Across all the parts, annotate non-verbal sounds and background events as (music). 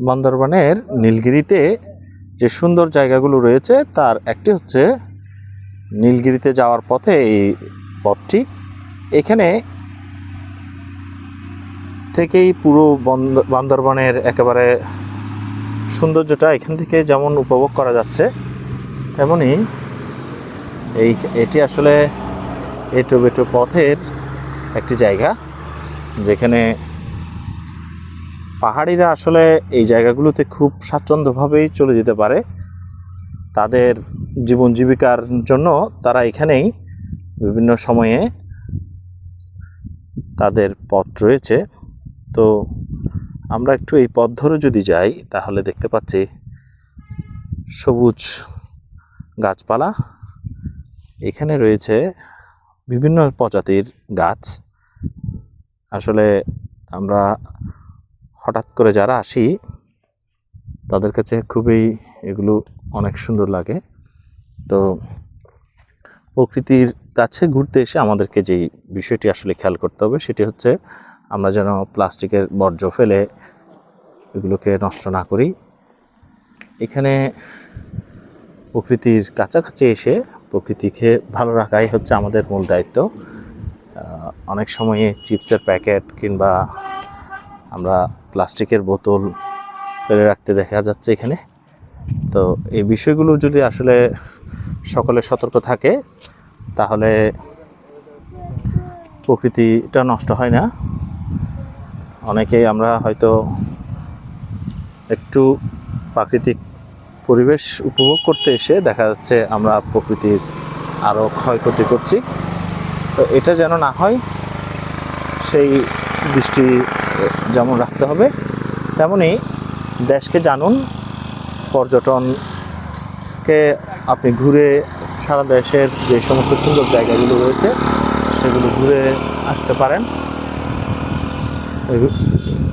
বান্দরবানের নীলগিরিতে যে সুন্দর জায়গাগুলো রয়েছে, তার একটি হচ্ছে নীলগিরিতে যাওয়ার পথে এই পথটি। এখানে থেকেই পুরো বন্দ- বান্দরবানের একেবারে সৌন্দর্যটা এখান থেকে যেমন উপভোগ করা যাচ্ছে, তেমনি এই, এটি আসলে এটো বেটো পথের একটি জায়গা, যেখানে পাহাড়িরা আসলে এই জায়গাগুলোতে খুব স্বাচ্ছন্দ্যভাবেই চলে যেতে পারে। তাদের জীবন জীবিকার জন্য তারা এখানেই বিভিন্ন সময়ে তাদের পথ রয়েছে। তো আমরা একটু এই পথ ধরে যদি যাই, তাহলে দেখতে পাচ্ছি সবুজ গাছপালা। এখানে রয়েছে বিভিন্ন প্রজাতির গাছ। আসলে আমরা হঠাৎ করে যারা আসি, তাদের কাছে খুবই এগুলো অনেক সুন্দর লাগে। তো প্রকৃতির কাছে ঘুরতে এসে আমাদেরকে যেই বিষয়টি আসলে খেয়াল করতে হবে, সেটি হচ্ছে আমরা যেন প্লাস্টিকের বর্জ্য ফেলে এগুলোকে নষ্ট না করি। এখানে প্রকৃতির কাছাকাছি এসে প্রকৃতিকে ভালো রাখাই হচ্ছে আমাদের মূল দায়িত্ব। অনেক সময়ে চিপসের প্যাকেট কিংবা আমরা প্লাস্টিকের বোতল ফেলে রাখতে দেখা যাচ্ছে এখানে। তো এই বিষয়গুলো যদি আসলে সকলে সতর্ক থাকে, তাহলে প্রকৃতিটা নষ্ট হয় না। অনেকেই আমরা হয়তো একটু প্রাকৃতিক পরিবেশ উপভোগ করতে এসে দেখা যাচ্ছে আমরা প্রকৃতির আরও ক্ষয়ক্ষতি করছি। তো এটা যেন না হয়, সেই দৃষ্টি যেমন রাখতে হবে, তেমনি দেশকে জানুন, পর্যটনকে আপনি ঘুরে সারা দেশের যে সমস্ত সুন্দর জায়গাগুলো রয়েছে, সেগুলো ঘুরে আসতে পারেন।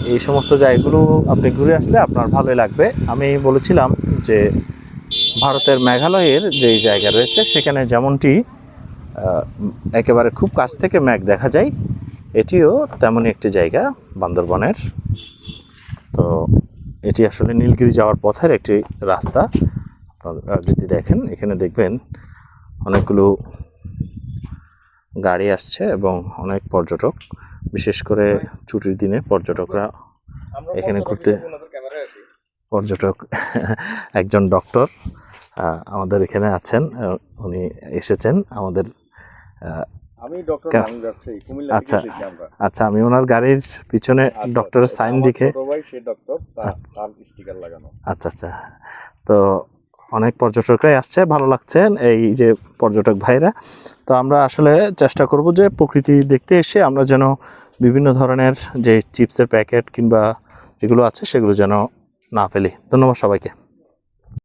এই- সমস্ত জায়গাগুলো আপনি ঘুরে আসলে আপনার ভালোই লাগবে। আমি বলেছিলাম যে, ভারতের মেঘালয়ের যে জায়গা রয়েছে, সেখানে যেমনটি একেবারে খুব কাছ থেকে মেঘ দেখা যায় এটিও তেমনই একটি জায়গা বান্দরবনের। তো এটি আসলে নীলগিরি যাওয়ার পথের একটি রাস্তা। যদি দেখেন, এখানে দেখবেন অনেকগুলো গাড়ি আসছে এবং অনেক পর্যটক, বিশেষ করে ছুটির দিনে পর্যটকরা এখানে ঘুরতে পর্যটক (laughs) একজন ডক্টর আমাদের এখানে আছেন উনি এসেছেন আমাদের আমি ডক্টর নাম ব্যবসায়ী কুমিল্লা আচ্ছা। আচ্ছা আমি ওনার গাড়ির পিছনে আচ্ছা, ডক্টরের আচ্ছা, সাইন দেখে ভাই সে ডক্টর তার আচ্ছা। স্টিকার লাগানো। আচ্ছা আচ্ছা। তো অনেক পর্যটকরাই আসছে ভালো লাগছে এই যে পর্যটক ভাইরা। তো আমরা আসলে চেষ্টা করব যে প্রকৃতি দেখতে এসে আমরা যেন বিভিন্ন ধরনের যে চিপসের প্যাকেট কিংবা যেগুলো আছে সেগুলো যেন না ফেলি। ধন্যবাদ সবাইকে।